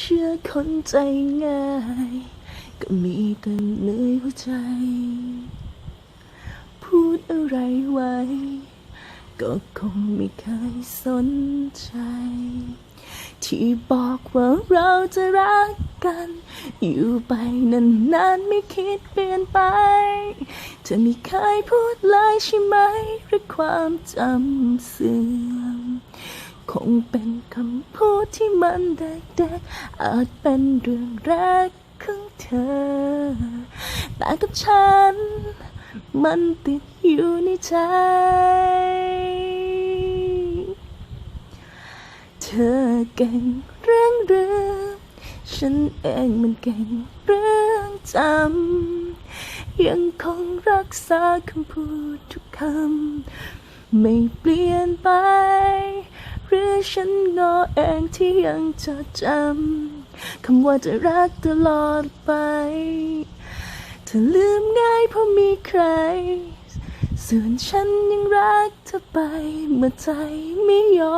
เชื่อคนใจง่าย ก็มีแต่เหนื่อยหัวใจ พูดอะไรไว้ ก็คงไม่เคยสนใจ ที่บอกว่าเราจะรักกัน อยู่ไปนานๆไม่คิดเปลี่ยนไปเธอไม่เคยพูดเลยใช่ไหมหรือความจำเสื่อม คงเป็นคำพูดที่มันเด็กๆอาจเป็นเรื่องแรกของเธอ แต่กับฉัน มันติดอยู่ในใจ เธอเก่งเรื่องเรื่องฉันเองมันเก่งเรื่องจำ ยังคงรักษาคำพูดทุกคำ ไม่เปลี่ยนไป ฉันงอเองที่ยังจดจำคำว่าจะรักตลอดไปเธอลืมง่ายเพราะมีใคร ส่วนฉันยังรักเธอไปเมื่อใจไม่ยอม